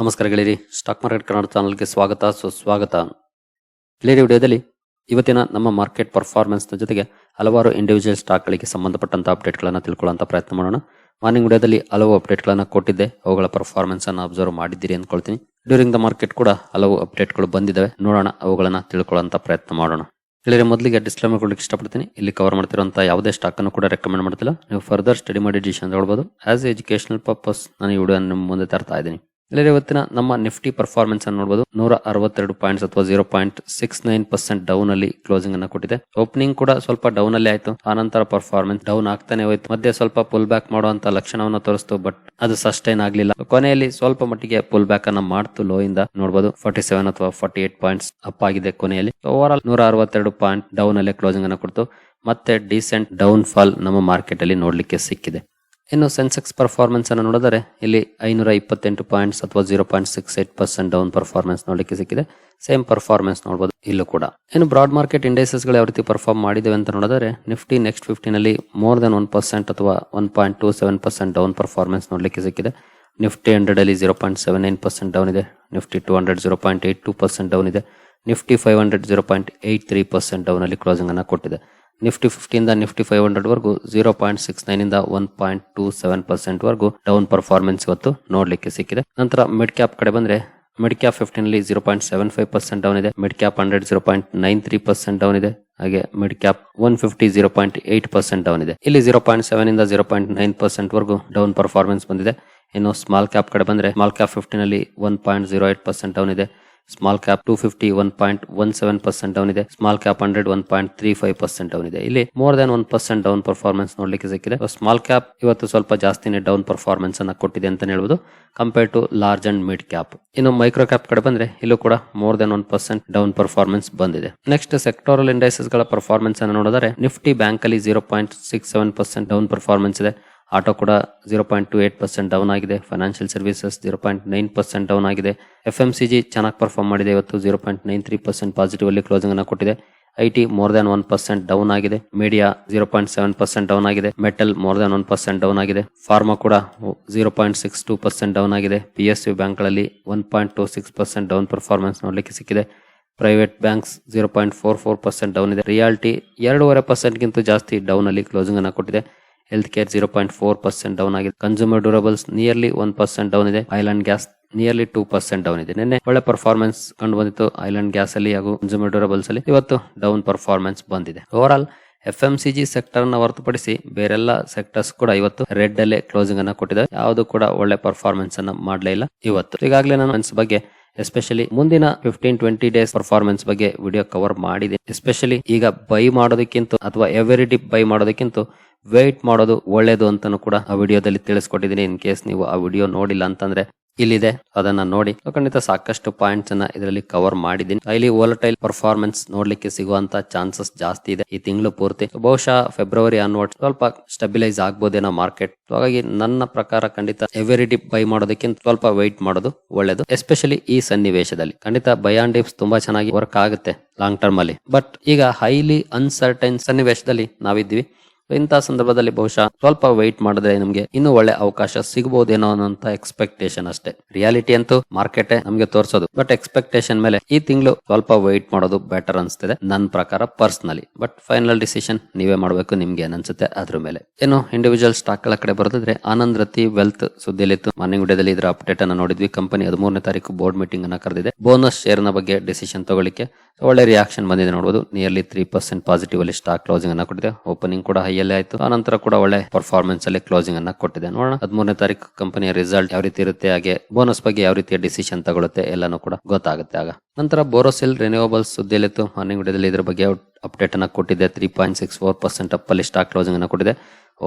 ನಮಸ್ಕಾರ ಗೆಳೆಯರಿ. Stock market Kannada ಚಾನಲ್ಗೆ ಸ್ವಾಗತ, ಸುಸ್ವಾಗತ. ಗೆಳೆಯರಿ, ವಿಡಿಯೋದಲ್ಲಿ ಇವತ್ತಿನ ನಮ್ಮ ಮಾರ್ಕೆಟ್ ಪರ್ಫಾರ್ಮೆನ್ಸ್ನ ಜೊತೆಗೆ ಹಲವಾರು ಇಂಡಿವಿಜುವಲ್ ಸ್ಟಾಕ್ಗಳಿಗೆ ಸಂಬಂಧಪಟ್ಟಂತ ಅಪ್ಡೇಟ್ ತಿಳ್ಕೊಳ್ಳೋಂಥ ಪ್ರಯತ್ನ ಮಾಡೋಣ. ಮಾರ್ನಿಂಗ್ ವಿಡಿಯೋದಲ್ಲಿ ಹಲವು ಅಪ್ಡೇಟ್ಗಳನ್ನು ಕೊಟ್ಟಿದ್ದೆ. ಅವುಗಳ ಪರ್ಫಾರ್ಮೆನ್ಸ್ ಅನ್ನು ಅಬ್ಸರ್ವ್ ಮಾಡಿದ್ದೀರಿ ಅನ್ಕೊಳ್ತೀನಿ ಡ್ಯೂರಿಂಗ್ ದ ಮಾರ್ಕೆಟ್ ಕೂಡ ಹಲವು ಅಪ್ಡೇಟ್ಗಳು ಬಂದಿದ್ದಾವೆ. ನೋಡೋಣ, ಅವುಗಳನ್ನು ತಿಳ್ಕೊಳ್ಳೋಂಥ ಪ್ರಯತ್ನ ಮಾಡೋಣ. ಗೆಳೆಯರಿ, ಮೊದಲಿಗೆ ಡಿಸ್ಕ್ಲೇಮರ್ ಕೊಡ್ಲಿಕ್ಕೆ ಇಷ್ಟಪಡ್ತೀನಿ. ಇಲ್ಲಿ ಕವರ್ ಮಾಡ್ತಿರುವಂತ ಯಾವುದೇ ಸ್ಟಾಕ್ ಅನ್ನು ಕೂಡ ರೆಕಮೆಂಡ್ ಮಾಡ್ತಿಲ್ಲ. ನೀವು ಫರ್ದರ್ ಸ್ಟಡಿ ಮಾಡಿ ಡಿಸಿಷನ್ ತಗೊಳ್ಬಹುದು ಆಸ್ ಎಜುಕೇಶನಲ್ ಪರ್ಪಸ್ ನಾನು ಈ ವಿಡಿಯೋ ನಿಮ್ಮ ಮುಂದೆ ತರ್ತಾ ಇದ್ದೀನಿ. ಗೆಳೆಯರೆ ಇವತ್ತಿನ ನಮ್ಮ ನಿಫ್ಟಿ ಪರ್ಫಾರ್ಮೆನ್ಸ್ ಅನ್ನು ನೋಡಬಹುದು ನೂರ ಅರವತ್ತೆರಡು ಪಾಯಿಂಟ್ಸ್ ಅಥವಾ zero point six nine percent down ಅಲ್ಲಿ ಕ್ಲೋಸಿಂಗ್ ಅನ್ನು ಕೊಟ್ಟಿದೆ. ಓಪನಿಂಗ್ ಕೂಡ ಸ್ವಲ್ಪ ಡೌನ್ ಅಲ್ಲಿ ಆಯ್ತು. ಆನಂತರ ಪರ್ಫಾರ್ಮೆನ್ಸ್ ಡೌನ್ ಆಗ್ತಾನೆ ಹೋಯ್ತು. ಮಧ್ಯೆ ಸ್ವಲ್ಪ ಪುಲ್ ಬ್ಯಾಕ್ ಮಾಡುವಂತ ಲಕ್ಷಣವನ್ನ ತೋರಿಸ್ತು ಬಟ್ ಅದು ಸಸ್ಟೈನ್ ಆಗ್ಲಿಲ್ಲ. ಕೊನೆಯಲ್ಲಿ ಸ್ವಲ್ಪ ಮಟ್ಟಿಗೆ ಪುಲ್ ಬ್ಯಾಕ್ ಅನ್ನ ಮಾಡ್ತು ಲೋ ಇಂದ. ನೋಡಬಹುದು ಫಾರ್ಟಿ ಸೆವೆನ್ ಅಥವಾ ಫಾರ್ಟಿ ಏಟ್ ಪಾಯಿಂಟ್ಸ್ ಅಪ್ ಆಗಿದೆ ಕೊನೆಯಲ್ಲಿ. ಓವರ್ ಆಲ್ ನೂರ ಅರವತ್ತೆರಡು ಪಾಯಿಂಟ್ ಡೌನ್ ಅಲ್ಲೇ ಕ್ಲೋಸಿಂಗ್ ಅನ್ನ ಕೊಡ್ತು. ಮತ್ತೆ ಡಿಸೆಂಟ್ ಡೌನ್ ಫಾಲ್ ನಮ್ಮ ಮಾರ್ಕೆಟ್ ಅಲ್ಲಿ ನೋಡ್ಲಿಕ್ಕೆ ಸಿಕ್ಕಿದೆ. ಇನ್ನು ಸೆನ್ಸೆಕ್ಸ್ ಪರ್ಫಾರ್ಮೆನ್ಸ್ ಅನ್ನು ನೋಡಿದರೆ ಇಲ್ಲಿ ಐನೂರ ಇಪ್ಪತ್ತೆಂಟು ಪಾಯಿಂಟ್ಸ್ ಅಥವಾ zero point six eight percent down performance ನೋಡಲಿಕ್ಕೆ ಸಿಕ್ಕಿದೆ. ಸೇಮ್ ಪರ್ಫಾರ್ಮೆನ್ಸ್ ನೋಡಬಹುದು ಇಲ್ಲೂ ಕೂಡ. ಇನ್ನು ಬ್ರಾಡ್ ಮಾರ್ಕೆಟ್ ಇಂಡೈಸಸ್ಗಳು ಯಾವ ರೀತಿ ಪರ್ಫಾರ್ಮ್ ಮಾಡಿದೆ ಅಂತ ನೋಡಿದರೆ ನಿಫ್ಟಿ ನೆಕ್ಸ್ಟ್ ಫಿಫ್ಟಿನಲ್ಲಿ ಮೋರ್ ದನ್ ಒನ್ ಪರ್ಸೆಂಟ್ ಅಥವಾ one point two seven percent down performance ನೋಡಲಿಕ್ಕೆ ಸಿಕ್ಕಿದೆ. ನಿಫ್ಟಿ ಹಂಡ್ರೆಡ್ ಅಲ್ಲಿ zero point seven nine percent down ಇದೆ. Nifty two hundred zero point eight two percent down ಇದೆ. Nifty five hundred zero point eight three percent down ಅಲ್ಲಿ closing ಅನ್ನು ಕೊಟ್ಟಿದೆ. Nifty ಫಿಫ್ಟಿಯಿಂದ Nifty five hundred ವರೆಗೂ zero point six nine ಇಂದ one point two seven percent ವರೆಗೂ down performance ಇವತ್ತು ನೋಡ್ಲಿಕ್ಕೆ ಸಿಕ್ಕಿದೆ. ನಂತರ ಮಿಡ್ ಕ್ಯಾಪ್ ಕಡೆ ಬಂದ್ರೆ ಮಿಡ್ ಕ್ಯಾಪ್ ಫಿಫ್ಟೀನ್ ಅಲ್ಲಿ zero point seven five percent down ಇದೆ. Mid cap hundred zero point nine three percent down ಇದೆ. ಹಾಗೆ mid cap one fifty zero point eight percent down ಇದೆ. ಇಲ್ಲಿ ಜೀರೋ ಪಾಯಿಂಟ್ ಸೆವೆನ್ ಇಂದ zero point nine percent ವರೆಗೂ down performance ಬಂದಿದೆ. ಇನ್ನು small cap ಕಡೆ ಬಂದ್ರೆ ಸ್ಮಾಲ್ ಕ್ಯಾಪ್ ಫಿಫ್ಟೀನ್ ಅಲ್ಲಿ one point zero eight percent down ಇದೆ. Small cap two fifty one point one seven percent down ಇದೆ. Small cap hundred one point three five percent down ಇದೆ. ಇಲ್ಲಿ more than one percent down performance ನೋಡ್ಲಿಕ್ಕೆ ಸಿಕ್ಕಿದೆ. Small cap ಇವತ್ತು ಸ್ವಲ್ಪ ಜಾಸ್ತಿನೇ down performance ಅನ್ನ ಕೊಟ್ಟಿದೆ ಅಂತ ಹೇಳ್ಬೋದು. Compare to large and mid cap ಇನ್ನು ಮೈಕ್ರೋ ಕ್ಯಾಪ್ ಕಡೆ ಬಂದ್ರೆ ಇಲ್ಲೂ ಕೂಡ more than one percent down performance ಬಂದಿದೆ. ನೆಕ್ಸ್ಟ್ ಸೆಕ್ಟೋರಲ್ ಇಂಡೈಸಸ್ಗಳ ಪರ್ಫಾರ್ಮೆನ್ಸ್ ಅನ್ನು ನೋಡಿದರೆ ನಿಫ್ಟಿ ಬ್ಯಾಂಕ್ ಅಲ್ಲಿ zero point six seven percent down performance ಇದೆ. ಆಟೋ ಕೂಡ zero point two eight percent down ಆಗಿದೆ. Financial services zero point nine percent down ಆಗಿದೆ. F M C G ಚೆನ್ನಾಗಿ ಪರ್ಫಾರ್ಮ್ ಮಾಡಿದೆ. ಇವತ್ತು zero point nine three percent positive ಅಲ್ಲಿ closing ಅನ್ನು ಕೊಟ್ಟಿದೆ. I T more than one percent down ಆಗಿದೆ. Media zero point seven percent down ಆಗಿದೆ. Metal more than one percent down ಆಗಿದೆ. Pharma ಕೂಡ zero point six two percent down ಆಗಿದೆ. P S U ಬ್ಯಾಂಕ್ಗಳಲ್ಲಿ one point two six percent down performance ನೋಡಲಿಕ್ಕೆ ಸಿಕ್ಕಿದೆ. Private banks zero point four four percent down ಇದೆ. Realty ಎರಡೂವರೆ ಪರ್ಸೆಂಟ್ಗಿಂತ ಜಾಸ್ತಿ ಡೌನ್ ಅಲ್ಲಿ ಕ್ಲೋಸಿಂಗ್ ಅನ್ನು ಕೊಟ್ಟಿದೆ. Health care zero point four percent down ಆಗಿದೆ. Consumer durables nearly one percent down ಇದೆ. Oil and gas nearly two percent down ಇದೆ. ನಿನ್ನೆ ಒಳ್ಳೆ ಪರ್ಫಾರ್ಮೆನ್ಸ್ ಕಂಡು ಬಂದಿತ್ತು ಐಲ್ಯಾಂಡ್ ಗ್ಯಾಸ್ ಅಲ್ಲಿ ಹಾಗೂ ಕನ್ಸ್ಯೂಮರ್ ಡ್ಯೂರಬಲ್ಸ್ ಅಲ್ಲಿ. ಇವತ್ತು ಡೌನ್ ಪರ್ಫಾರ್ಮೆನ್ಸ್ ಬಂದಿದೆ. Over all F M C G ಸೆಕ್ಟರ್ನ ಹೊರತುಪಡಿಸಿ ಬೇರೆಲ್ಲ ಸೆಕ್ಟರ್ಸ್ ಕೂಡ ಇವತ್ತು ರೆಡ್ ಅಲ್ಲೇ ಕ್ಲೋಸಿಂಗ್ ಅನ್ನ ಕೊಟ್ಟಿದೆ. ಯಾವುದು ಕೂಡ ಒಳ್ಳೆ ಪರ್ಫಾರ್ಮೆನ್ಸ್ ಅನ್ನ ಮಾಡಲೇ ಇಲ್ಲ ಇವತ್ತು. ಈಗಾಗಲೇ ನಾನು ಅನ್ಸ್ ಬಗ್ಗೆ ಎಸ್ಪೆಷಲಿ ಮುಂದಿನ ಫಿಫ್ಟೀನ್ ಟ್ವೆಂಟಿ ಡೇಸ್ ಪರ್ಫಾರ್ಮೆನ್ಸ್ ಬಗ್ಗೆ ವಿಡಿಯೋ ಕವರ್ ಮಾಡಿದೆ. ಎಸ್ಪೆಷಲಿ ಈಗ ಬೈ ಮಾಡೋದಕ್ಕಿಂತ ಅಥವಾ ಎವರಿ ಡಿಪ್ ಬೈ ಮಾಡೋದಕ್ಕಿಂತ ವೆಯ್ಟ್ ಮಾಡೋದು ಒಳ್ಳೇದು ಅಂತಾನು ಕೂಡ ಆ ವಿಡಿಯೋದಲ್ಲಿ ತಿಳಿಸ್ಕೊಟ್ಟಿದ್ದೀನಿ. ಇನ್ ಕೇಸ್ ನೀವು ಆ ವಿಡಿಯೋ ನೋಡಿಲ್ಲ ಅಂತಂದ್ರೆ ಇಲ್ಲಿದೆ. ಅದನ್ನ ನೋಡಿ. ಖಂಡಿತ ಸಾಕಷ್ಟು ಪಾಯಿಂಟ್ಸ್ ಅನ್ನ ಇದರಲ್ಲಿ ಕವರ್ ಮಾಡಿದ್ದೀನಿ. ಹೈಲಿ ವೋಲಟೈಲ್ ಪರ್ಫಾರ್ಮೆನ್ಸ್ ನೋಡ್ಲಿಕ್ಕೆ ಸಿಗುವಂತ ಚಾನ್ಸಸ್ ಜಾಸ್ತಿ ಇದೆ ಈ ತಿಂಗಳು ಪೂರ್ತಿ. ಬಹುಶಃ ಫೆಬ್ರವರಿ ಅನ್ವರ್ಡ್ ಸ್ವಲ್ಪ ಸ್ಟೆಬಿಲೈಸ್ ಆಗ್ಬೋದೇನೋ ಮಾರ್ಕೆಟ್ ಹಾಗಾಗಿ ನನ್ನ ಪ್ರಕಾರ ಖಂಡಿತ ಎವರಿ ಡಿಪ್ ಬೈ ಮಾಡೋದಕ್ಕಿಂತ ಸ್ವಲ್ಪ ವೆಯ್ಟ್ ಮಾಡೋದು ಒಳ್ಳೇದು. ಎಸ್ಪೆಷಲಿ ಈ ಸನ್ನಿವೇಶದಲ್ಲಿ. ಖಂಡಿತ ಬಯಾನ್ ಡಿಪ್ಸ್ ತುಂಬಾ ಚೆನ್ನಾಗಿ ವರ್ಕ್ ಆಗುತ್ತೆ ಲಾಂಗ್ ಟರ್ಮ್ ಅಲ್ಲಿ. ಬಟ್ ಈಗ ಹೈಲಿ ಅನ್ಸರ್ಟೈನ್ ಸನ್ನಿವೇಶದಲ್ಲಿ ನಾವಿದ್ವಿ ಇಂತಹ ಸಂದರ್ಭದಲ್ಲಿ ಬಹುಶಃ ಸ್ವಲ್ಪ ವೈಟ್ ಮಾಡಿದ್ರೆ ನಮಗೆ ಇನ್ನೂ ಒಳ್ಳೆ ಅವಕಾಶ ಸಿಗಬಹುದೇನೋ ಅನ್ನೋಂತ ಎಕ್ಸ್ಪೆಕ್ಟೇಷನ್ ಅಷ್ಟೇ. ರಿಯಾಲಿಟಿ ಅಂತೂ ಮಾರ್ಕೆಟ್ ನಮಗೆ ತೋರಿಸೋದು. ಬಟ್ ಎಕ್ಸ್ಪೆಕ್ಟೇಷನ್ ಮೇಲೆ ಈ ತಿಂಗಳು ಸ್ವಲ್ಪ ವೈಟ್ ಮಾಡೋದು ಬೆಟರ್ ಅನ್ಸ್ತಿದೆ ನನ್ನ ಪ್ರಕಾರ ಪರ್ಸನಲಿ ಬಟ್ ಫೈನಲ್ ಡಿಸಿಷನ್ ನೀವೇ ಮಾಡಬೇಕು, ನಿಮ್ಗೆ ಏನನ್ಸುತ್ತೆ ಅದ್ರ ಮೇಲೆ. ಏನು ಇಂಡಿವಿಜುವಲ್ ಸ್ಟಾಕ್ಗಳ ಕಡೆ ಬರೋದಿದ್ರೆ ಆನಂದ್ ರತಿ ವೆಲ್ತ್ ಸುದ್ದಿಯಲ್ಲಿತ್ತು. ಮಾರ್ನಿಂಗ್ ವಿಡಿಯೋದಲ್ಲಿ ಇದರ ಅಪ್ಡೇಟ್ ಅನ್ನು ನೋಡಿದ್ವಿ. ಕಂಪನಿ ಹದಿಮೂರನೇ ತಾರೀಕು ಬೋರ್ಡ್ ಮೀಟಿಂಗ್ ಅನ್ನ ಕರೆದಿದೆ. ಬೋನಸ್ ಶೇರ್ನ ಬಗ್ಗೆ ಡಿಸಿಷನ್ ತಗೊಳ್ಳಿಕ್ಕೆ ಒಳ್ಳೆ ರಿಯಾಕ್ಷನ್ ಬಂದಿದೆ ನೋಡಬಹುದು ನಿಯರ್ಲಿ ತ್ರೀ ಪರ್ಸೆಂಟ್ ಪಾಸಿಟಿವ್ ಅಲ್ಲಿ ಸ್ಟಾಕ್ ಕ್ಲೋಸಿಂಗ್ ಅನ್ನ ಕೊಟ್ಟಿದೆ. ಓಪನಿಂಗ್ ಕೂಡ ಹೈಯಲ್ಲೇ ಆಯ್ತು. ಆ ನಂತರ ಕೂಡ ಒಳ್ಳೆ ಪರ್ಫಾರ್ಮೆನ್ಸ್ ಅಲ್ಲಿ ಕ್ಲೋಸಿಂಗ್ ಅನ್ನ ಕೊಟ್ಟಿದೆ. ನೋಡೋಣ. ಹದಿಮೂರನೇ ತಾರೀಕು ಕಂಪನಿಯ ರಿಸಲ್ಟ್ ಯಾವ ರೀತಿ ಇರುತ್ತೆ, ಹಾಗೆ ಬೋನಸ್ ಬಗ್ಗೆ ಯಾವ ರೀತಿಯ ಡಿಸಿಷನ್ ತಗೊಳುತ್ತೆ ಎಲ್ಲಾನು ಕೂಡ ಗೊತ್ತಾಗುತ್ತೆ ಆಗ. ನಂತರ ಬೋರೋಸೆಲ್ ರಿನ್ಯೂವಬಲ್ಸ್ ಸುದ್ದಿಯಲ್ಲಿತ್ತು. ಮಾರ್ನಿಂಗ್ ವಿಡಿಯೋದಲ್ಲಿ ಇದ್ರ ಬಗ್ಗೆ ಅಪ್ಡೇಟ್ ಅನ್ನ ಕೊಟ್ಟಿದೆ. Three point six four percent up ಅಲ್ಲಿ ಸ್ಟಾಕ್ ಕ್ಲೋಸಿಂಗ್ ಅನ್ನ ಕೊಟ್ಟಿದೆ.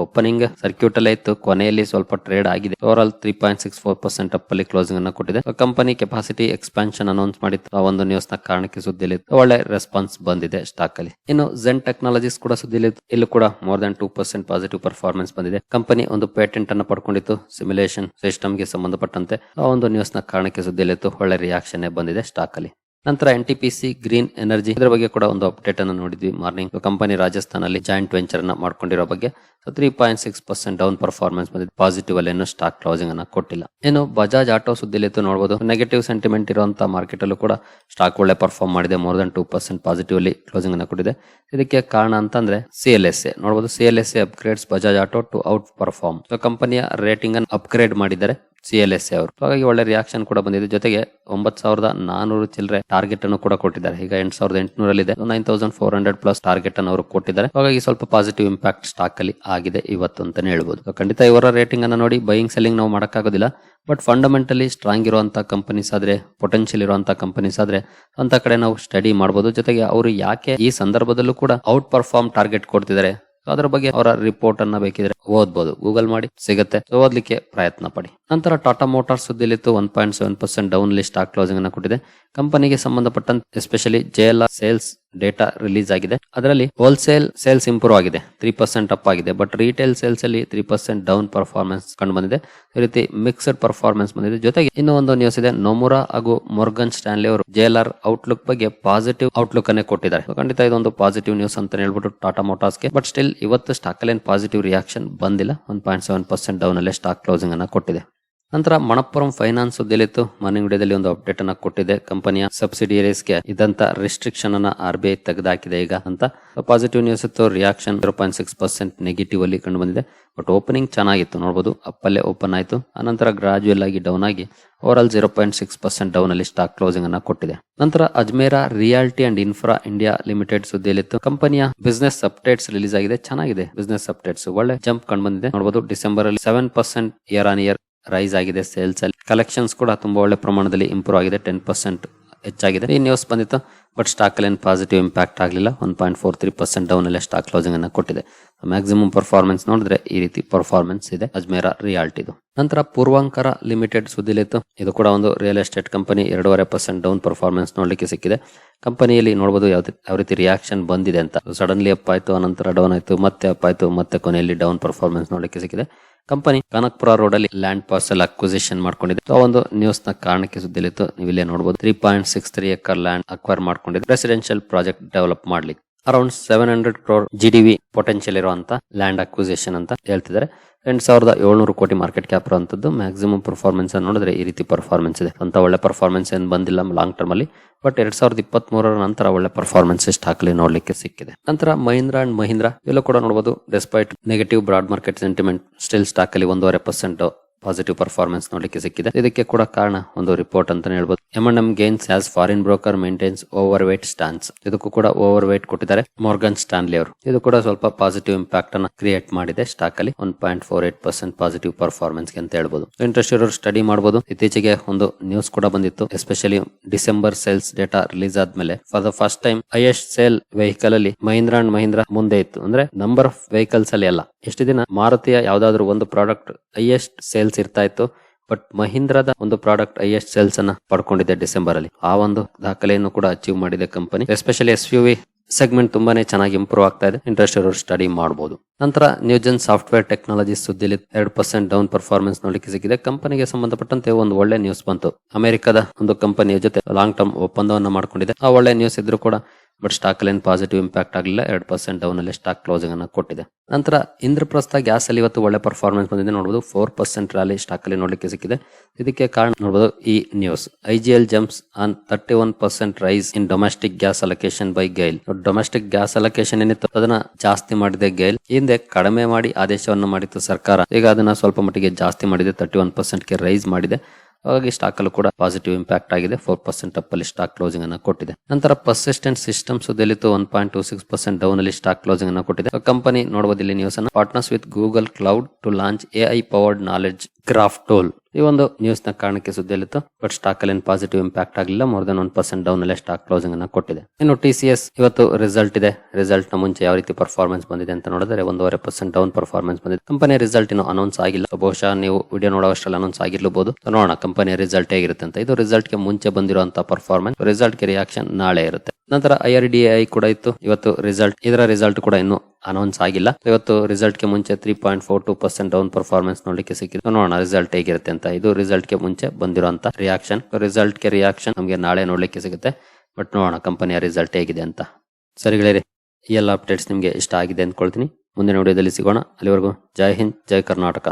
ಓಪನಿಂಗ್ ಸರ್ಕ್ಯೂಟ್ ಅಲ್ಲೇ ಇತ್ತು ಕೊನೆಯಲ್ಲಿ ಸ್ವಲ್ಪ ಟ್ರೇಡ್ ಆಗಿದೆ. Over three point six four percent up ಅಲ್ಲಿ ಕ್ಲೋಸಿಂಗ್ ಅನ್ನ ಕೊಟ್ಟಿದೆ. ಕಂಪನಿ ಕೆಪಾಸಿಟಿ ಎಕ್ಸ್ಪಾನ್ಷನ್ ಅನೌನ್ಸ್ ಮಾಡಿತ್ತು. ಆ ಒಂದು ನ್ಯೂಸ್ನ ಕಾರಣಕ್ಕೆ ಸುದ್ದಿಯಲ್ಲಿ ಒಳ್ಳೆ ರೆಸ್ಪಾನ್ಸ್ ಬಂದಿದೆ ಸ್ಟಾಕ್ ಅಲ್ಲಿ. ಇನ್ನು ಝೆನ್ ಟೆಕ್ನಾಲಜೀಸ್ ಕೂಡ ಸುದ್ದಿಯಲ್ಲಿ ಇಲ್ಲೂ ಕೂಡ more than two percent positive performance ಬಂದಿದೆ. ಕಂಪನಿ ಒಂದು ಪೇಟೆಂಟ್ ಅನ್ನು ಪಡ್ಕೊಂಡಿತ್ತು. ಸಿಮ್ಯುಲೇಷನ್ ಸಿಸ್ಟಮ್ಗೆ ಸಂಬಂಧಪಟ್ಟಂತೆ ಆ ಒಂದು ನ್ಯೂಸ್ನ ಕಾರಣಕ್ಕೆ ಸುದ್ದಿಲಿತ್ತು. ಒಳ್ಳೆ ರಿಯಾಕ್ಷನ್ ಬಂದಿದೆ ಸ್ಟಾಕ್ ಅಲ್ಲಿ. ನಂತರ N T P C, green energy, ಇದರ ಬಗ್ಗೆ ಕೂಡ ಒಂದು ಅಪ್ಡೇಟ್ ಅನ್ನು ನೋಡಿದ್ವಿ. ಮಾರ್ನಿಂಗ್ ಕಂಪನಿ ರಾಜಸ್ಥಾನಲ್ಲಿ ಜಾಯಿಂಟ್ ವೆಂಚರ್ ಅನ್ನ ಮಾಡ್ಕೊಂಡಿರೋ ಬಗ್ಗೆ. Three point six percent down performance ಬಂದಿದೆ ಪಾಸಿಟಿವ್ ಅಲ್ಲಿ ಏನು ಸ್ಟಾಕ್ ಕ್ಲೋಸಿಂಗ್ ಅನ್ನ ಕೊಟ್ಟಿಲ್ಲ. ಏನು ಬಜಾಜ್ ಆಟೋ ಸುದ್ದಿಲಿ ನೋಡಬಹುದು ನೆಗೆಟಿವ್ ಸೆಂಟಿಮೆಂಟ್ ಇರುವಂತಹ ಮಾರ್ಕೆಟ್ ಅಲ್ಲೂ ಕೂಡ ಸ್ಟಾಕ್ ಒಳ್ಳೆ ಪರ್ಫಾರ್ಮ್ ಮಾಡಿದೆ. More than two percent positive ಅಲ್ಲಿ ಕ್ಲೋಸಿಂಗ್ ಅನ್ನ ಕೊಟ್ಟಿದೆ. ಇದಕ್ಕೆ ಕಾರಣ ಅಂತಂದ್ರೆ ಸಿ ಎಲ್ ಎಸ್ ಎ ನೋಡಬಹುದು C L S A upgrades Bajaj Auto to outperform ಕಂಪನಿಯ ರೇಟಿಂಗ್ ಅನ್ನು ಅಪ್ಗ್ರೇಡ್ ಮಾಡಿದ್ದಾರೆ ಸಿ ಎಲ್ ಎಸ್ ಅವರು. ಹಾಗಾಗಿ ಒಳ್ಳೆ ರಿಯಾಕ್ಷನ್ ಕೂಡ ಬಂದಿದೆ. ಜೊತೆಗೆ ಒಂಬತ್ ಸಾವಿರದ ನಾನೂರು ಚಿಲ್ಲರೆ ಟಾರ್ಗೆಟ್ ಅನ್ನು ಕೂಡ ಕೊಟ್ಟಿದ್ದಾರೆ. ಈಗ ಎಂಟು ಸಾವಿರದ ಎಂಟುನೂರಲ್ಲಿ nine thousand four hundred plus target ಅನ್ನು ಅವರು ಕೊಟ್ಟಿದ್ದಾರೆ. ಹಾಗಾಗಿ ಸ್ವಲ್ಪ ಪಾಸಿಟಿವ್ ಇಂಪ್ಯಾಕ್ಟ್ ಸ್ಟಾಕ್ ಅಲ್ಲಿ ಆಗಿದೆ ಇವತ್ತು ಅಂತಾನೆ ಹೇಳ್ಬೋದು ಖಂಡಿತ ಇವರ ರೇಟಿಂಗ್ ಅನ್ನ ನೋಡಿ ಬೈಯಿಂಗ್ ಸೆಲ್ಲಿಂಗ್ ನಾವು ಮಾಡೋಕ್ಕಾಗೋದಿಲ್ಲ. ಬಟ್ ಫಂಡಮೆಂಟಲಿ ಸ್ಟ್ರಾಂಗ್ ಇರುವಂತಹ ಕಂಪನೀಸ್ ಆದ್ರೆ ಪೊಟೆನ್ಷಿಯಲ್ ಇರುವಂತಹ ಕಂಪನೀಸ್ ಆದ್ರೆ ಅಂತ ಕಡೆ ನಾವು ಸ್ಟಡಿ ಮಾಡಬಹುದು ಜೊತೆಗೆ ಅವರು ಯಾಕೆ ಈ ಸಂದರ್ಭದಲ್ಲೂ ಕೂಡ ಔಟ್ ಪರ್ಫಾರ್ಮ್ ಟಾರ್ಗೆಟ್ ಕೊಡ್ತಿದ್ದಾರೆ? ಅದರ ಬಗ್ಗೆ ಅವರ ರಿಪೋರ್ಟ್ ಅನ್ನ ಬೇಕಿದ್ರೆ ಓದ್ಬೋದು. ಗೂಗಲ್ ಮಾಡಿ, ಸಿಗುತ್ತೆ. ಓದ್ಲಿಕ್ಕೆ ಪ್ರಯತ್ನ ಪಡಿ. ನಂತರ Tata motors ಸುದ್ದಿಲಿತ್ತು one point seven percent down list stock closing ಅನ್ನು ಕೊಟ್ಟಿದೆ. ಕಂಪನಿಗೆ ಸಂಬಂಧಪಟ್ಟಂತೆ especially J L sales data release ಆಗಿದೆ. ಅದರಲ್ಲಿ ಹೋಲ್ಸೇಲ್ ಸೇಲ್ಸ್ ಇಂಪ್ರೂವ್ ಆಗಿದೆ. ತ್ರೀ ಪರ್ಸೆಂಟ್ ಅಪ್ ಆಗಿದೆ. ಬಟ್ ರಿಟೇಲ್ ಸೇಲ್ಸ್ ಅಲ್ಲಿ ತ್ರೀ ಪರ್ಸೆಂಟ್ ಡೌನ್ ಪರ್ಫಾರ್ಮೆನ್ಸ್ ಕಂಡು ಬಂದಿದೆ. ಈ ರೀತಿ ಮಿಕ್ಸ್ಡ್ ಪರ್ಫಾರ್ಮೆನ್ಸ್ ಬಂದಿದೆ. ಜೊತೆಗೆ ಇನ್ನೂ ಒಂದು ನ್ಯೂಸ್ ಇದೆ. ನೊಮುರಾ ಹಾಗೂ ಮೊರ್ಗನ್ ಸ್ಟಾನ್ಲಿ ಅವರು ಜೆಎಲ್ ಆರ್ ಔಟ್ಲುಕ್ ಬಗ್ಗೆ ಪಾಸಿಟಿವ್ ಔಟ್ಲುಕ್ ಅನ್ನೇ ಕೊಟ್ಟಿದ್ದಾರೆ. ಖಂಡಿತ ಇದೊಂದು ಪಾಸಿಟಿವ್ ನ್ಯೂಸ್ ಅಂತ ಹೇಳ್ಬಿಟ್ಟು ಟಾಟಾ ಮೋಟಾರ್ಸ್ಗೆ ಬಟ್ ಸ್ಟಿಲ್ ಇವತ್ತು ಸ್ಟಾಕ್ ಅಲ್ಲಿ ಪಾಸಿಟಿವ್ ರಿಯಾಕ್ಷನ್ ಬಂದಿಲ್ಲ. One point seven percent down ಅಲ್ಲೇ ಸ್ಟಾಕ್ ಕ್ಲೋಸಿಂಗ್ ಅನ್ನ ಕೊಟ್ಟಿದೆ. ನಂತರ ಮಣಪ್ಪುರಂ ಫೈನಾನ್ಸ್ ಸುದ್ದಿಯಲ್ಲಿತ್ತು. ಮಾರ್ನಿಂಗ್ ವಿಡಿಯೋದಲ್ಲಿ ಒಂದು ಅಪ್ಡೇಟ್ ಅನ್ನ ಕೊಟ್ಟಿದೆ. ಕಂಪನಿಯ ಸಬ್ಸಿಡಿಯರೀಸ್ಗೆ ಇದಂತ ರಿಸ್ಟ್ರಿಕ್ಷನ್ ಅನ್ನ ಆರ್ ಬಿ ಐ ತೆಗೆದಾಕಿದೆ ಈಗ ಅಂತ. ಪಾಸಿಟಿವ್ ನ್ಯೂಸ್ ಇತ್ತು. Reaction zero point six percent negative ಅಲ್ಲಿ ಕಂಡು ಬಂದಿದೆ ಬಟ್ ಓಪನಿಂಗ್ ಚೆನ್ನಾಗಿತ್ತು. ನೋಡಬಹುದು ಅಪ್ಪಲ್ಲೇ ಓಪನ್ ಆಯಿತು. ಆನಂತರ ಗ್ರಾಜುಯಲ್ ಆಗಿ ಡೌನ್ ಆಗಿ over all zero point six percent down ಅಲ್ಲಿ ಸ್ಟಾಕ್ ಕ್ಲೋಸಿಂಗ್ ಅನ್ನ ಕೊಟ್ಟಿದೆ. ನಂತರ Ajmera Realty and Infra India Limited ಸುದ್ದಿಯಲ್ಲಿತ್ತು. ಕಂಪನಿಯ ಬಿಸ್ನೆಸ್ ಅಪ್ಡೇಟ್ಸ್ ರಿಲೀಸ್ ಆಗಿದೆ. ಚೆನ್ನಾಗಿದೆ. ಬಿಸ್ನೆಸ್ ಅಪ್ಡೇಟ್ಸ್ ಒಳ್ಳೆ ಜಂಪ್ ಕಂಡು ಬಂದಿದೆ ನೋಡಬಹುದು ಡಿಸೆಂಬರ್ ಅಲ್ಲಿ seven percent year on year rise ಆಗಿದೆ ಸೇಲ್ಸ್ ಅಲ್ಲಿ. ಕಲೆಕ್ಷನ್ಸ್ ಕೂಡ ತುಂಬಾ ಒಳ್ಳೆ ಪ್ರಮಾಣದಲ್ಲಿ ಇಂಪ್ರೂವ್ ಆಗಿದೆ ಟೆನ್ ಪರ್ಸೆಂಟ್ ಹೆಚ್ಚಾಗಿದೆ. ಈ ನ್ಯೂಸ್ ಬಂದಿತ್ತು ಬಟ್ ಸ್ಟಾಕ್ ಅಲ್ಲಿ ಪಾಸಿಟಿವ್ ಇಂಪ್ಯಾಕ್ಟ್ ಆಗಲಿಲ್ಲ. One point four three percent down ಅಲ್ಲೇ ಸ್ಟಾಕ್ ಕ್ಲೋಸಿಂಗ್ ಅನ್ನ ಕೊಟ್ಟಿದೆ. ಮ್ಯಾಕ್ಸಿಮಮ್ ಪರ್ಫಾರ್ಮೆನ್ಸ್ ನೋಡಿದ್ರೆ ಈ ರೀತಿ ಪರ್ಫಾರ್ಮೆನ್ಸ್ ಇದೆ. ಅಜ್ಮೇರಾ ರಿಯಾಲ್ಟಿದು ನಂತರ ಪೂರ್ವಾಂಕರ ಲಿಮಿಟೆಡ್ ಸುದ್ದಿಲಿತ್ತು ಇದು ಕೂಡ ಒಂದು ರಿಯಲ್ ಎಸ್ಟೇಟ್ ಕಂಪನಿ ಎರಡೂವರೆ ಪರ್ಸೆಂಟ್ ಡೌನ್ ಪರ್ಫಾರ್ಮೆನ್ಸ್ ನೋಡ್ಲಿಕ್ಕೆ ಸಿಕ್ಕಿದೆ. ಕಂಪನಿಯಲ್ಲಿ ನೋಡಬಹುದು ಯಾವ ಯಾವ ರೀತಿ ರಿಯಾಕ್ಷನ್ ಬಂದಿದೆ ಅಂತ. ಸಡನ್ಲಿ ಅಪ್ ಆಯ್ತು, ಅನಂತರ ಡೌನ್ ಆಯ್ತು, ಮತ್ತೆ ಅಪ್ ಆಯ್ತು, ಮತ್ತೆ ಕೊನೆಯಲ್ಲಿ ಡೌನ್ ಪರ್ಫಾರ್ಮೆನ್ಸ್ ನೋಡ್ಲಿಕ್ಕೆ ಸಿಕ್ಕಿದೆ. ಕಂಪನಿ ಕನಕ್ಪುರ ರೋಡ್ ಅಲ್ಲಿ ಲ್ಯಾಂಡ್ ಪಾರ್ಸಲ್ ಅಕ್ವಿಸಿಷನ್ ಮಾಡ್ಕೊಂಡಿದೆ ಆ ಒಂದು ನ್ಯೂಸ್ನ ಕಾರಣಕ್ಕೆ ಸುದ್ದಿಲಿತ್ತು. ನೀವು ಇಲ್ಲೇ ನೋಡಬಹುದು three point six three acre land acquire ಮಾಡ್ಕೊಂಡಿದೆ ರೆಸಿಡೆನ್ಶಿಯಲ್ ಪ್ರಾಜೆಕ್ಟ್ ಡೆವಲಪ್ ಮಾಡ್ಲಿಕ್ಕೆ. Around seven hundred crore G D V potential ಇರುವಂತ ಲ್ಯಾಂಡ್ ಅಕ್ವಿಸೇಷನ್ ಅಂತ ಹೇಳ್ತಿದ್ದಾರೆ. ಎಂಟು ಸಾವಿರದ ಏಳ್ನೂರು ಕೋಟಿ ಮಾರ್ಕೆಟ್ ಕ್ಯಾಪ್ ಇರುವಂತದ್ದು ಮ್ಯಾಕ್ಸಿಮಮ್ ಪರ್ಫಾರ್ಮೆನ್ಸ್ ನೋಡಿದ್ರೆ ಈ ರೀತಿ ಪರ್ಫಾರ್ಮೆನ್ಸ್ ಇದೆ. ಅಂತ ಒಳ್ಳೆ ಪರ್ಫಾರ್ಮೆನ್ಸ್ ಏನು ಬಂದಿಲ್ಲ ಲಾಂಗ್ ಟರ್ಮ್ ಅಲ್ಲಿ. ಬಟ್ ಎರಡ್ ಸಾವಿರದ ಇಪ್ಪತ್ತ್ ಮೂರರ ನಂತರ ಒಳ್ಳೆ ಪರ್ಫಾರ್ಮೆನ್ಸ್ ಸ್ಟಾಕ್ ಅಲ್ಲಿ ನೋಡ್ಲಿಕ್ಕೆ ಸಿಕ್ಕಿದೆ. ನಂತರ ಮಹೀಂದ್ರ ಅಂಡ್ ಮಹೀಂದ್ರ ಇವೆಲ್ಲ ಕೂಡ ನೋಡಬಹುದು despite negative broad market sentiment still stock ಅಲ್ಲಿ ಒಂದೂವರೆ ಪರ್ಸೆಂಟ್ ಪಾಸಿಟಿವ್ ಪರ್ಫಾರ್ಮೆನ್ಸ್ ನೋಡಲಿಕ್ಕೆ ಸಿಕ್ಕಿದೆ. ಇದಕ್ಕೆ ಕೂಡ ಕಾರಣ ಒಂದು ರಿಪೋರ್ಟ್ ಅಂತಾನೆ ಹೇಳ್ಬೋದು. M and gains as foreign broker maintains over weight stance ಇದಕ್ಕೂ ಕೂಡ ಓವರ್ ವೇಟ್ ಕೊಟ್ಟಿದ್ದಾರೆ ಮೋರ್ಗನ್ ಸ್ಟಾನ್ಲಿ ಅವರು. ಇದು ಕೂಡ ಸ್ವಲ್ಪ ಪಾಸಿಟಿವ್ ಇಂಪ್ಯಾಕ್ಟ್ ಅನ್ನ ಕ್ರಿಯೇಟ್ ಮಾಡಿದೆ ಸ್ಟಾಕ್ ಅಲ್ಲಿ. One point four eight percent positive performance ಅಂತ ಹೇಳ್ಬೋದು. ಇಂಟ್ರೆಸ್ಟ್ ಇರೋರು ಸ್ಟಡಿ ಮಾಡಬಹುದು ಇತ್ತೀಚೆಗೆ ಒಂದು ನ್ಯೂಸ್ ಕೂಡ ಬಂದಿತ್ತು. Especially December sales data release ಆದ್ಮೇಲೆ for the first time highest sale vehicle ಅಲ್ಲಿ ಮಹೀಂದ್ರ ಅಂಡ್ ಮಹೀಂದ್ರ ಮುಂದೆ ಇತ್ತು. ಅಂದ್ರೆ ನಂಬರ್ ಆಫ್ ವೆಹಿಕಲ್ಸ್ ಅಲ್ಲಿ ಅಲ್ಲ. ಎಷ್ಟು ದಿನ ಮಾರುತಿಯ ಯಾವ್ದಾದ್ರು ಒಂದು ಪ್ರಾಡಕ್ಟ್ ಹೈಯೆಸ್ಟ್ ಸೇಲ್ಸ್ ಇರ್ತಾ ಇತ್ತು ಬಟ್ ಮಹೀಂದ್ರದ ಒಂದು ಪ್ರಾಡಕ್ಟ್ ಹೈಯೆಸ್ಟ್ ಸೇಲ್ಸ್ ಅನ್ನ ಪಡ್ಕೊಂಡಿದೆ ಡಿಸೆಂಬರ್ ಅಲ್ಲಿ ಆ ಒಂದು ದಾಖಲೆಯನ್ನು ಕೂಡ ಅಚೀವ್ ಮಾಡಿದೆ company especially S U V segment ತುಂಬಾನೇ ಚೆನ್ನಾಗಿ ಇಂಪ್ರೂವ್ ಆಗ್ತಾ ಇದೆ. ಇಂಟ್ರೆಸ್ಟ್ ಇರೋರು ಸ್ಟಡಿ ಮಾಡಬಹುದು ನಂತರ ನ್ಯೂಜನ್ ಸಾಫ್ಟ್ವೇರ್ ಟೆಕ್ನಾಲಜಿ ಸುದ್ದಿಲಿ ಎರಡು ಪರ್ಸೆಂಟ್ ಡೌನ್ ಪರ್ಫಾರ್ಮೆನ್ಸ್ ನೋಡಲಿಕ್ಕೆ ಸಿಕ್ಕಿದೆ. ಕಂಪನಿಗೆ ಸಂಬಂಧಪಟ್ಟಂತೆ ಒಂದು ಒಳ್ಳೆ ನ್ಯೂಸ್ ಬಂತು. ಅಮೆರಿಕದ ಒಂದು ಕಂಪನಿಯ ಜೊತೆ ಲಾಂಗ್ ಟರ್ಮ್ ಒಪ್ಪಂದವನ್ನು ಮಾಡಿಕೊಂಡಿದೆ. ಆ ಒಳ್ಳೆ ನ್ಯೂಸ್ ಇದ್ರೂ ಕೂಡ ಬಟ್ ಸ್ಟಾಕ್ ಅಲ್ಲಿ ಪಾಸಿಟಿವ್ ಇಂಪ್ಯಾಕ್ಟ್ ಆಗಲಿಲ್ಲ, ಎರಡು ಪರ್ಸೆಂಟ್ ಡೌನ್ ಅಲ್ಲಿ ಸ್ಟಾಕ್ ಕ್ಲೋಸಿಂಗ್ ಅನ್ನು ಕೊಟ್ಟಿದೆ. ನಂತರ ಇಂದ್ರಪ್ರಸ್ಥ ಗ್ಯಾಸ್ ಅಲ್ಲಿ ಇವತ್ತು ಒಳ್ಳೆ ಪರ್ಫಾರ್ಮೆನ್ಸ್ ಬಂದಿದೆ. ನೋಡಬಹುದು ಫೋರ್ ಪರ್ಸೆಂಟ್ ರ್ಯಾಲಿ ಸ್ಟಾಕ್ ಅಲ್ಲಿ ನೋಡಲಿಕ್ಕೆ ಸಿಕ್ಕಿದೆ. ಇದಕ್ಕೆ ಕಾರಣ ನೋಡಬಹುದು ಈ news I G L jumps on thirty one percent rise in domestic gas allocation by GAIL domestic gas allocation ಏನಿತ್ತು, ಅದನ್ನ ಜಾಸ್ತಿ ಮಾಡಿದೆ ಗೈಲ್ ಹಿಂದೆ ಕಡಿಮೆ ಮಾಡಿ ಆದೇಶವನ್ನು ಮಾಡಿತ್ತು ಸರ್ಕಾರ. ಈಗ ಅದನ್ನ ಸ್ವಲ್ಪ ಮಟ್ಟಿಗೆ ಜಾಸ್ತಿ ಮಾಡಿದೆ ತರ್ಟಿ ಒನ್ ಪರ್ಸೆಂಟ್ಗೆ ರೈಸ್ ಮಾಡಿದೆ. ಹಾಗಾಗಿ ಸ್ಟಾಕ್ ಅಲ್ಲೂ ಕೂಡ ಪಾಸಿಟಿವ್ ಇಂಪ್ಯಾಕ್ಟ್ ಆಗಿದೆ. ಫೋರ್ ಪರ್ಸೆಂಟ್ ಅಲ್ಲಿ ಸ್ಟಾಕ್ ಕ್ಲೋಸಿಂಗ್ ಅನ್ನ ಕೊಟ್ಟಿದೆ. ನಂತರ persistent systems ದಲಿತು one point two six percent down ಅಲ್ಲಿ ಸ್ಟಾಕ್ ಕ್ಲೋಸಿಂಗ್ ಅನ್ನ ಕೊಟ್ಟಿದೆ. ಕಂಪನಿ ನೋಡಬಹುದು ಇಲ್ಲಿ ನ್ಯೂಸ್ ಅನ್ನು. Partners with Google Cloud to launch AI powered knowledge graph tool ಈ ಒಂದು ನ್ಯೂಸ್ನ ಕಾರಣಕ್ಕೆ ಸುದ್ದಿಯಲ್ಲಿತ್ತು ಬಟ್ ಸ್ಟಾಕ್ ಅಲ್ಲಿ ಪಾಸಿಟಿವ್ ಇಂಪ್ಯಾಕ್ಟ್ ಆಗಲಿಲ್ಲ more than one percent down ಅಲ್ಲೇ ಸ್ಟಾಕ್ ಕ್ಲೋಸಿಂಗ್ ಅನ್ನ ಕೊಟ್ಟಿದೆ. ಇನ್ನು ಟಿ ಸಿ ಇವತ್ತು ರಿಸಲ್ಟ್ ಇದೆ. ರಿಸಲ್ಟ್ನ ಮುಂಚೆ ಯಾವ ರೀತಿ ಪರ್ಫಾರ್ಮೆನ್ಸ್ ಬಂದಿದೆ ಅಂತ ನೋಡಿದ್ರೆ, ಒಂದೂವರೆ ಪರ್ಸೆಂಟ್ ಡೌನ್ ಪರ್ಫಾರ್ಮೆನ್ಸ್ ಬಂದಿದೆ. ಕಂಪನಿ ರಿಸಲ್ಟ್ ಇನ್ನು ಅನೌನ್ಸ್ ಆಗಿಲ್ಲ. ಬಹುಶಃ ನೀವು ವಿಡಿಯೋ ನೋಡುವಷ್ಟರಲ್ಲಿ ಅನೌನ್ಸ್ ಆಗಿರ್ಬೋದು ನೋಡೋಣ ಕಂಪನಿ ರಿಸಲ್ಟ್ ಹೇಗಿರುತ್ತೆ ಅಂತ. ಇದು ರಿಸಲ್ಟ್ಗೆ ಮುಂಚೆ ಬಂದಿರುವಂತಹ ಪರ್ಫಾರ್ಮೆನ್ಸ್ ರಿಸಲ್ಟ್ಗೆ ರಿಯಾಕ್ಷನ್ ನಾಳೆ ಇರುತ್ತೆ. ನಂತರ ಐ ಐ ಕೂಡ ಇತ್ತು. ಇವತ್ತು ರಿಸಲ್ಟ್ ಇದರ ರಿಸಲ್ಟ್ ಕೂಡ ಇನ್ನು ಅನೌನ್ಸ್ ಆಗಿಲ್ಲ. ಇವತ್ತು ರಿಸಲ್ಟ್ಗೆ ಮುಂಚೆ three point four two percent down performance ನೋಡಲಿಕ್ಕೆ ಸಿಕ್ಕಿದೆ. ನೋಡೋಣ ರಿಸಲ್ಟ್ ಹೇಗಿರುತ್ತೆ ಅಂತ. ಇದು ರಿಸಲ್ಟ್ಗೆ ಮುಂಚೆ ಬಂದಿರುವಂತ ರಿಯಾಕ್ಷನ್ ರಿಸಲ್ಟ್ಗೆ ರಿಯಾಕ್ಷನ್ ನಮಗೆ ನಾಳೆ ನೋಡ್ಲಿಕ್ಕೆ ಸಿಗುತ್ತೆ. ಬಟ್ ನೋಡೋಣ ಕಂಪನಿಯ ರಿಸಲ್ಟ್ ಹೇಗಿದೆ ಅಂತ. ಸರಿ ಗೆಳೆಯರೆ, ಈ ಎಲ್ಲ ಅಪ್ಡೇಟ್ಸ್ ನಿಮಗೆ ಇಷ್ಟ ಆಗಿದೆ ಅಂದ್ಕೊಳ್ತೀನಿ. ಮುಂದಿನ ವಿಡಿಯೋದಲ್ಲಿ ಸಿಗೋಣ. ಅಲ್ಲಿವರೆಗೂ ಜೈ ಹಿಂದ್, ಜೈ ಕರ್ನಾಟಕ.